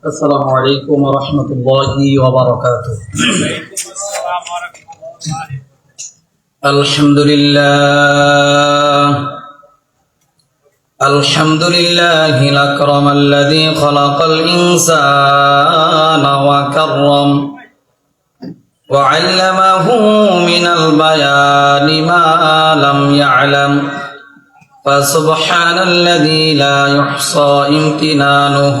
السلام عليكم ورحمة الله وبركاته. الحمد لله. الحمد لله الأكرم الذي خلق الإنسان وكرم. وعلمه من البيان ما لم يعلم. فسبحان الذي لا يحصى امتنانه.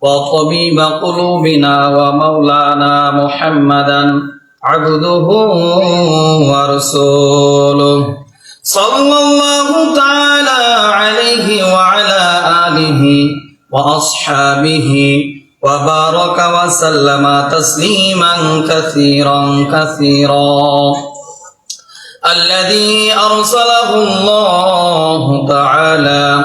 وطبيب قلوبنا ومولانا محمدا عبده ورسوله صلى الله تعالى عليه وعلى آله وأصحابه وبارك وسلم تسليما كثيرا كثيرا الذي أرسله الله تعالى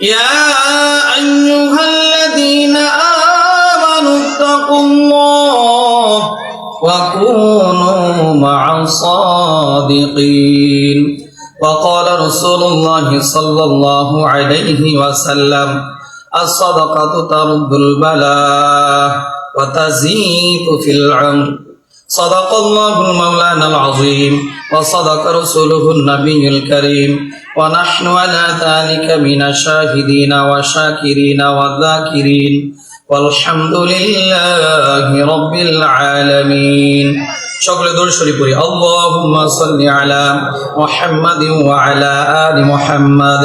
يا أيها الذين آمنوا اتقوا الله وكونوا مع الصادقين وقال رسول الله صلى الله عليه وسلم الصدقة ترد البلاء وتزيد في العمر صدق الله مولانا العظيم وصدق رسوله النبي الكريم ونحن على ذلك من الشاهدين والشاكرين والذاكرين والحمد لله رب العالمين সকলে দূর শরীফ পড়ি আল্লাহুম্মা সাল্লি আলা মুহাম্মাদিন ওয়া আলা আলি মুহাম্মাদ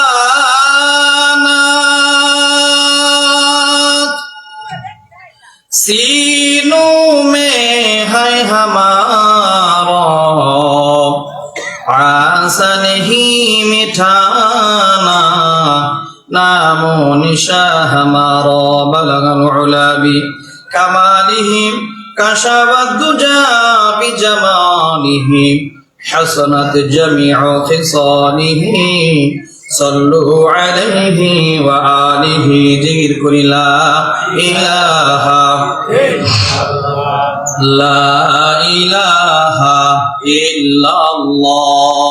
नहीं मिठाना नामो निशा हमारा बलगल उलाबी कमालिहिम كشف الدجى بجماله حسنت جميع خصاله صلوا عليه وآله ذكر كل لا إله لا إله إلا الله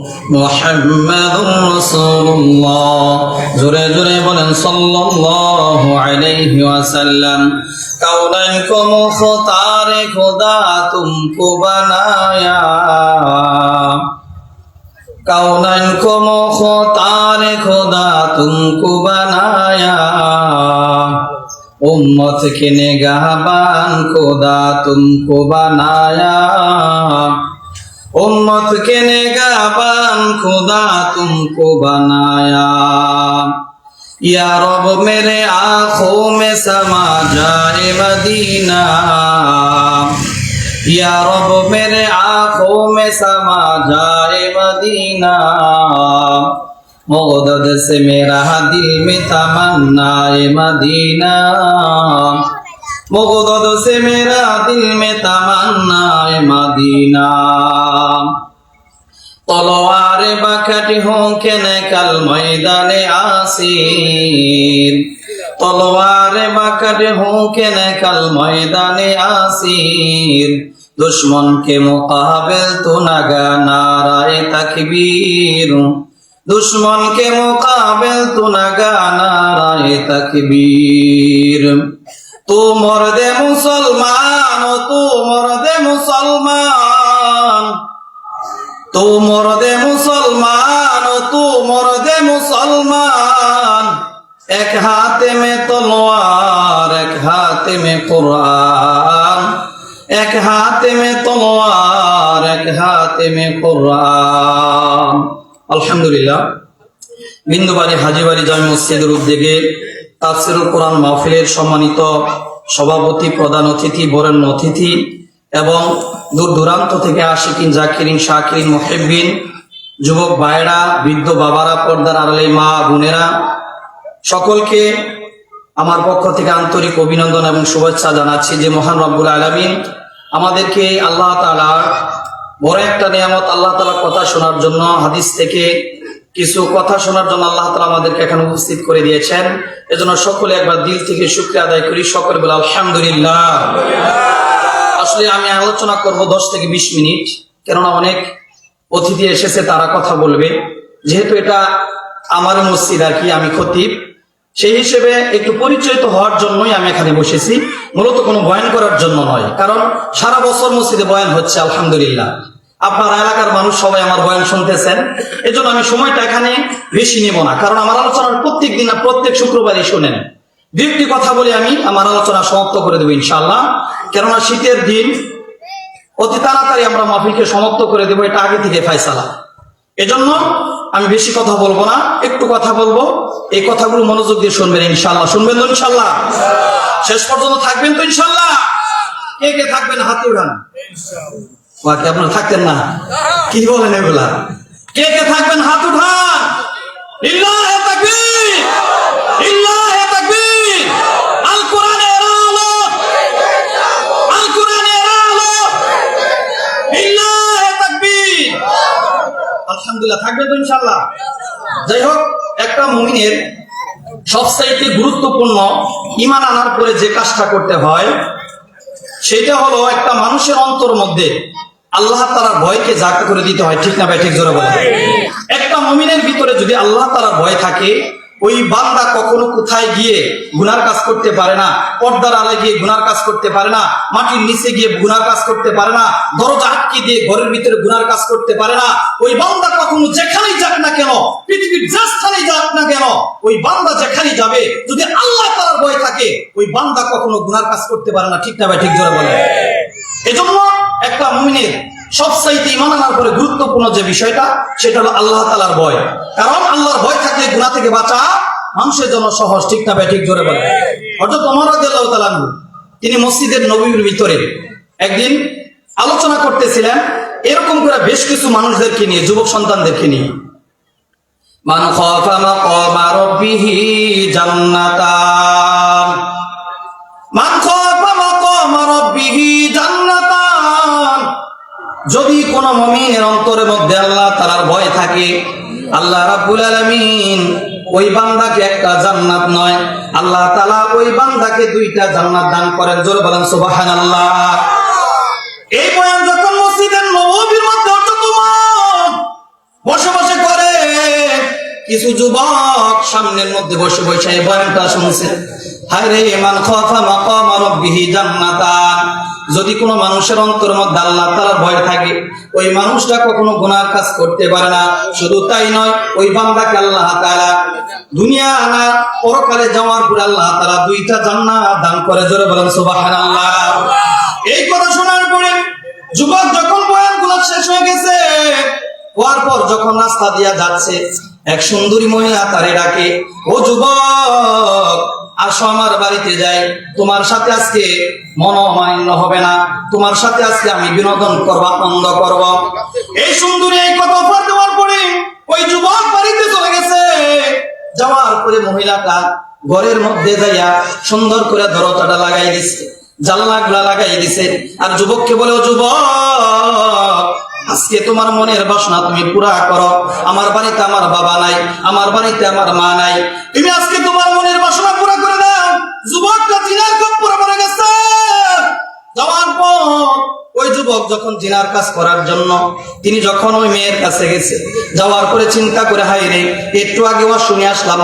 محمد رسول الله জোরে জোরে বলেন, সাল্লাল্লাহু আলাইহি ওয়াসাল্লাম। কাউলান কো মুখতারে খোদা তুমকো বানায়া। কাউলান কো মুখতারে খোদা তুমকো বানায়া। উম্মত কে নেগাহবান খোদা তুমকো বানায়া। उम्मत के निगाहबान खुदा तुमको बनाया या रब मेरे आंखों में समा जाए मदीना या रब मेरे आंखों में समा जाए मदीना मदद से मेरा दिल में तमन्नाए मदीना مغدد سے میرا دل میں تمنا مدینہ তলোয়ার বাখাটি হোকেনে কাল ময়দানে আসির তলোয়ার বাখাটি হোকেনে কাল ময়দানে আসির দুশ্মনকে মোকাবেল তো নাগা নারায় তাকবীর। দুশ্মনকে মোকাবেল তো নাগা নারায় তাকবীর। তোমর দে মুসলমান তোমর দে মুসলমান। তোমর দে মুসলমান তোমর দে মুসলমান। এক হাতে মে তলোয়ার, এক হাতে মে কোরআন। এক হাতে মে তলোয়ার, এক হাতে মে কোরআন। আলহামদুলিল্লাহ। বিন্দুবাড়ি হাজিবাড়ি জয় মসজিদের উদ্যোগে তাফসিরুল কোরআন মাহফিলের সম্মানিত সভাপতি, প্রধান অতিথি, বরেণ্য অতিথি এবং দূর দূরান্ত থেকে আশিকিন, জাকিরিন, শাকিরিন মহেবিন যুবক ভাইরা বৃদ্ধ বাবারা, পর্দার আড়ালে মা বোনেরা, সকলকে আমার পক্ষ থেকে আন্তরিক অভিনন্দন এবং শুভেচ্ছা জানাচ্ছি যে মহান রব্বুল আলমিন আমাদেরকে আল্লাহ তালা বড় একটা নিয়ামত আল্লাহ তালা কথা শোনার জন্য হাদিস থেকে কিছু কথা শোনার জন্য আল্লাহ তালা আমাদেরকে এখানে উপস্থিত করে দিয়েছেন। এজন্য সকলে একবার দিল থেকে শুক্রিয়া আদায় করি। সকলে বলে আলহামদুলিল্লাহ। আসলে আমি আলোচনা করব দশ থেকে বিশ মিনিট, কেননা অনেক অতিথি এসেছে, তারা কথা বলবে। যেহেতু এটা আমার মসজিদ আর কি, আমি খতিব। সেই হিসেবে একটু পরিচয়িত হওয়ার জন্যই আমি এখানে বসেছি। মূলত কোনো বয়ান করার জন্য নয়, কারণ সারা বছর মসজিদে বয়ান হচ্ছে, আলহামদুলিল্লাহ। আপনার এলাকার মানুষ সবাই আমার বয়ান শুনতেছেন। এজন্য আমি সময়টা এখানে বেশি নেব না, কারণ আমার আলোচনার প্রত্যেক দিন প্রত্যেক শুক্রবারই শোনেন। দু একটি কথা বলে আমি, আমার আলোচনা সমাপ্ত করে দেবো ইনশাল্লাহ কেননা শীতের দিন অতি তাড়াতাড়ি আমরা মাহফিলকে সমাপ্ত করে দেবো, এটা আগে থেকে ফাইসালা এজন্য আমি বেশি কথা বলব না, একটু কথা বলব। এই কথাগুলো মনোযোগ দিয়ে শুনবেন ইনশাল্লাহ শুনবেন তো ইনশাল্লাহ শেষ পর্যন্ত থাকবেন তো ইনশাল্লাহ কে কে থাকবেন? হাতে উঠান। বাকি আপনারা থাকতেন না? কি বলেন এগুলা? কে কে থাকবেন? হাত উঠান। থাকবে তো ইনশাল্লাহ যাই হোক, একটা মুমিনের গুরুত্বপূর্ণ ইমান আনার যে কাজটা করতে হয়, সেটা হলো একটা মানুষের অন্তর মধ্যে আল্লাহ তালার ভয়কে জাগ্রত করে দিতে হয়, ঠিক না ভাই, ঠিক জোরে বলে একটা মমিনের ভিতরে যদি আল্লাহ তালার ভয় থাকে, ওই বান্দা কখনো কোথায় গিয়ে গুনার কাজ করতে পারে না, পর্দার আলায় গিয়ে গুনার কাজ করতে পারে না, মাটির নিচে গিয়ে গুনার কাজ করতে পারে না, দরজা আটকে দিয়ে ঘরের ভিতরে গুনার কাজ করতে পারে না, ওই বান্দা কখনো যেখানেই যাক না কেন, পৃথিবীর যে স্থানেই যাক না কেন, ওই বান্দা যেখানেই যাবে, যদি আল্লাহ তালার ভয় থাকে, ওই বান্দা কখনো গুনার কাজ করতে পারে না, ঠিক না ভাই, ঠিক জোরে বলে এজন্য একটা মুমিনের সবচাইতে ইমান আনার পরে গুরুত্বপূর্ণ যে বিষয়টা সেটা হলো আল্লাহ তালার ভয়। কারণ আল্লাহর ভয় থাকলে গুণা থেকে বাঁচা মানুষের জন্য সহজ ঠিক না ঠিক জোরে বলে অর্থাৎ অমর রাদিয়াল্লাহু তাআলা আনহু, তিনি মসজিদের নবীর ভিতরে একদিন আলোচনা করতেছিলেন এরকম করে বেশ কিছু মানুষদেরকে নিয়ে যুবক সন্তানদেরকে নিয়ে। মান খাফা মাকামা রাব্বিহি জান্নাতান। মান যদি কোন মমিনের অন্তরের মধ্যে আল্লাহ তালার ভয় থাকে, আল্লাহ রাব্বুল আলামিন ওই বান্দাকে একটা জান্নাত নয়, আল্লাহ তালা ওই বান্দাকে দুইটা জান্নাত দান করেন। জোরে বলেন, সুবহানাল্লাহ। এই বয়ান যখন মসজিদের নববীর মধ্যে বসে বসে করে, কিছু যুবক সামনের মধ্যে বসে বসে এই বয়ানটা শুনছে। হায় রে মান খাফা মাকামা রাব্বিহি জান্নাতান। যদি কোনো মানুষের অন্তর মধ্যে আল্লাহ তাআলার ভয় থাকে, ওই মানুষটা কখনো গুনাহ কাজ করতে পারে না। শুধু তাই নয়, ওই বান্দাকে আল্লাহ তাআলা দুনিয়া আনা পরকালে যাওয়ার পর আল্লাহ তাআলা দুইটা জান্নাত দান করে। জোরে বলেন, সুবহানাল্লাহ। এই কথা শোনার পরে যুবক যখন বয়ান বয়ানগুলো শেষ হয়ে গেছে, হওয়ার পর যখন রাস্তা দিয়া যাচ্ছে, এক সুন্দরী মহিলা তারে ডাকে, ও যুবক আসো আমার বাড়িতে যাই। তোমার সাথে আজকে মনোমালিন্য হবে না। তোমার সাথে আজকে আমি বিনোদন করব, আনন্দ করব। এই সুন্দরী এই কথা অফার দেওয়ার পরে ওই যুবক বাড়িতে চলে গেছে। যাওয়ার পরে মহিলাটা ঘরের মধ্যে যাইয়া সুন্দর করে দরজাটা লাগাই দিচ্ছে জানলা গুলা লাগাই দিছে। আর যুবককে বলে যুবক, আজকে তোমার মনের বাসনা তুমি পুরা করো। আমার বাড়িতে আমার বাবা নাই, আমার বাড়িতে আমার মা নাই। তুমি আজকে তোমার যুবকটা জিনার গেছে। যাওয়ার পর ওই যুবক যখন জিনার কাজ করার জন্য, তিনি যখন ওই মেয়ের কাছে গেছে, যাওয়ার পরে চিন্তা করে হাই রে, একটু আগে ওয়া শুনে আসলাম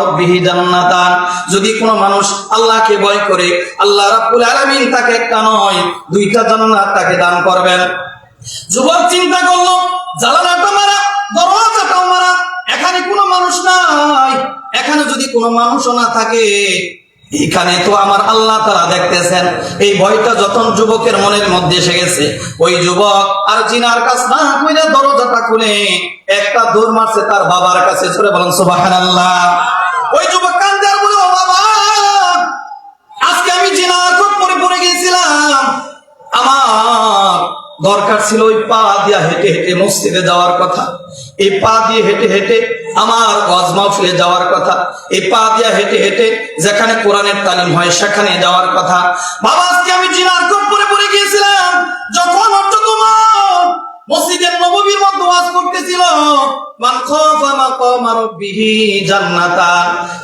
রাব্বিহি জান্নাতান। যদি কোনো মানুষ আল্লাহকে ভয় করে, আল্লাহ রাব্বুল আলামিন তাকে একটা নয়, দুইটা জান্নাত তাকে দান করবেন। যুবক চিন্তা করল জানালাটা মারা দরজাটাও মারা এখানে কোনো মানুষ নাই। এখানে যদি কোনো মানুষও না থাকে, এখানে তো আমার আল্লাহ তারা দেখতেছেন। এই ভয়টা যখন যুবকের মনের মধ্যে এসে গেছে, ওই যুবক আর জিনার কাজ না কইরা দরজাটা খুলে একটা দৌড় মারছে তার বাবার কাছে চলে বলেন আল্লাহ ওই যুবক কান্দে আর বাবা, আজকে আমি জিনার খুব পরে পড়ে আমার দরকার ছিল ওই পা দিয়া হেঁটে হেঁটে মসজিদে যাওয়ার কথা। এই পা দিয়ে হেঁটে হেঁটে আমার ওয়াজ মাহফিলে যাওয়ার কথা, এই পা দিয়া হেঁটে হেঁটে যেখানে কোরআনের তালিম হয় সেখানে যাওয়ার কথা। বাবা, আজকে আমি জিনার পরে পড়ে গিয়েছিলাম, যখন অর্থ তোমার মসজিদের নববীর মধ্যে ওয়াজ করতেছিল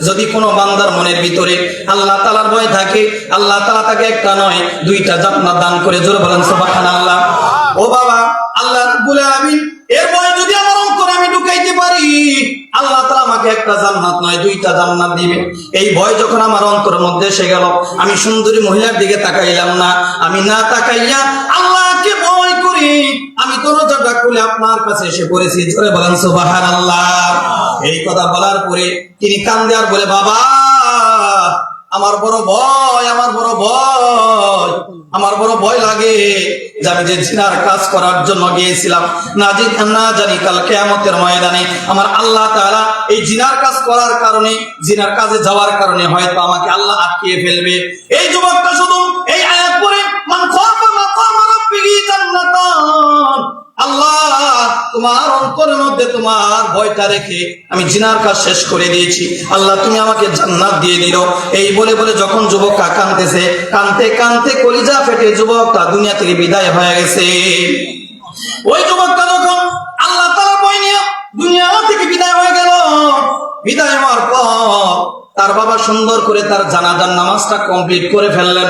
যদি কোনো বান্দার মনের ভিতরে আল্লাহ তালার ভয় থাকে, আল্লাহ তালা তাকে একটা নয়, দুইটা জান্নাত দান করে জোরে বলেন সুবহানাল্লাহ। ও বাবা, আল্লাহ রাব্বুল আলামিন এর ভয় যদি আমার অন্তরে আমি ঢুকাইতে পারি, আল্লাহ তাআলা আমাকে একটা জান্নাত নয়, দুইটা জান্নাত দিবে। এই ভয় যখন আমার অন্তরের মধ্যে এসে গেল, আমি সুন্দরী মহিলার দিকে তাকাইলাম না, আমি না তাকাইয়া আল্লাহকে ভয় করি, আমি দরজাটা খুলে আপনার কাছে এসে পড়েছি, জোরে বলেন সুবহানাল্লাহ। এই কথা বলার পরে তিনি কান্দে আর বলে, বাবা, আমার বড় ভয়, আমার বড় ভয়। আমার বড় ভয় লাগে যে আমি যে জিনার কাজ করার জন্য গিয়েছিলাম। না যে, না জানি কাল কেয়ামতের ময়দানে আমার আল্লাহ তাআলা এই জিনার কাজ করার কারণে, জিনার কাজে যাওয়ার কারণে হয়তো আমাকে আল্লাহ আটকিয়ে ফেলবে। এই যুবকটা শুধু অন্তরের মধ্যে তোমার ভয়টা রেখে আমি জিনার কাজ শেষ করে দিয়েছি। আল্লাহ, তুমি আমাকে জান্নাত দিয়ে দিল। এই বলে বলে যখন যুবকটা কাঁদতেছে কানতে কানতে কলিজা ফেটে যুবকটা দুনিয়া থেকে বিদায় হয়ে গেছে। ওই যুবকটা যখন আল্লাহ তালা বই নিয়ে দুনিয়া থেকে বিদায় হয়ে গেল, বিদায় হওয়ার পর তার বাবা সুন্দর করে তার জানাজার নামাজটা কমপ্লিট করে ফেললেন।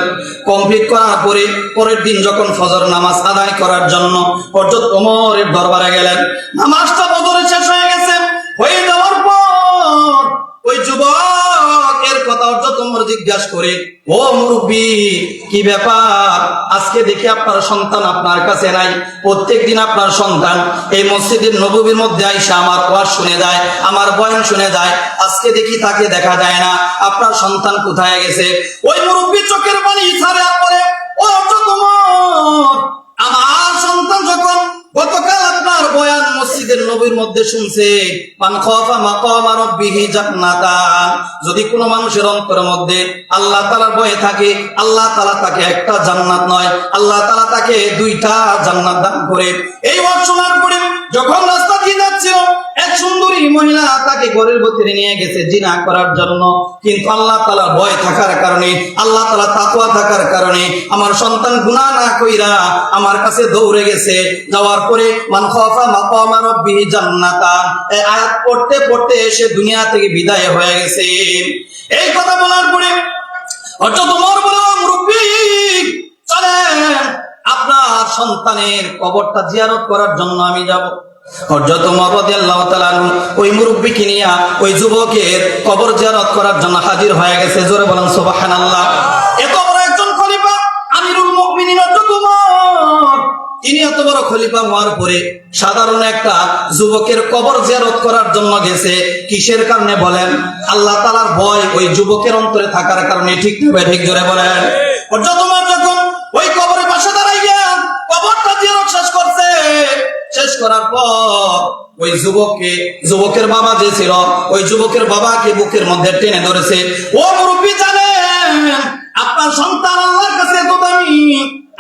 কমপ্লিট করার পরে, পরের দিন যখন ফজর নামাজ আদায় করার জন্য হযরত ওমরের দরবারে গেলেন, নামাজটা বদরে শেষ হয়ে গেছে। হয়ে যাওয়ার পর ওই যুবক ওমর জিজ্ঞাসা করে, ও মুরব্বী, কি ব্যাপার? আজকে দেখি আপনার সন্তান আপনার কাছে নাই। প্রত্যেক দিন আপনার সন্তান এই মসজিদের নববীর মধ্যে আইসা আমার ওয়াজ শুনে যায় আমার বয়ান শুনে যায় আজকে দেখি তাকে দেখা যায় না। আপনার সন্তান কোথায় গেছে? ওই মুরব্বী চোখের পানি ছাড়ে পরে, ও তোমার আমার সন্তান যখন গতকাল আপনার বয়ান মসজিদের নবীর মধ্যে শুনছে জান্নাতান যদি কোনো মানুষের অন্তরের মধ্যে আল্লাহ তাআলার ভয়ে থাকে, আল্লাহ তালা তাকে একটা জান্নাত নয়, আল্লাহ তালা তাকে দুইটা জান্নাত দান করে। এই ওয়াজ শোনার পরে যখন রাস্তা দিয়ে যাচ্ছিল, এক সুন্দরী মহিলা তাকে ঘরের ভিতরে নিয়ে গেছে জিনা করার জন্য। কিন্তু আল্লাহ তাআলার ভয় থাকার কারণে, আল্লাহ তাআলা তাকওয়া থাকার কারণে আমার সন্তান গুনাহ না কইরা আমার কাছে দৌড়ে গেছে। যাওয়ার পরে এই আয়াত পড়তে পড়তে এসে দুনিয়া থেকে বিদায় হয়ে গেছে। এই কথা বলার পরে, অর্থাৎ তোমার বলে "ও মুরব্বী চলেন। আপনার সন্তানের কবরটা জিয়ারত করার জন্য আমি যাব। কবর সাধারণ একটা যুবকের কবর জিয়ারত করার জন্য গেছে। কিসের কারণে বলেন? আল্লাহ তাআলার ভয় ওই যুবকের অন্তরে থাকার কারণে। ঠিক ঠিক জোরে বলেন। ওমর যখন ওই কবরের শেষ করার পর ওই যুবককে, যুবকের বাবা যে ছিল, ওই যুবকের বাবাকে বুকের মধ্যে টেনে ধরেছে, ও মুরব্বী জানেন, আপনার সন্তান আল্লাহর কাছে এত দামি।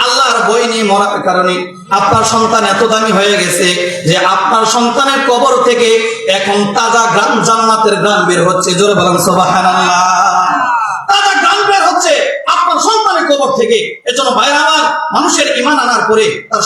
আল্লাহর বই নিয়ে মরার কারণে। আপনার সন্তান এত দামি হয়ে গেছে যে আপনার সন্তানের কবর থেকে এখন তাজা গ্রাম জান্নাতের গ্রাম বের হচ্ছে। জোরে বলেন, সুবহানাল্লাহ। তাজা গ্রাম বের হচ্ছে আপনার সন্তানের কবর থেকে। এজন্য বাইরে আমার, মানুষের ইমান আনার পরে তার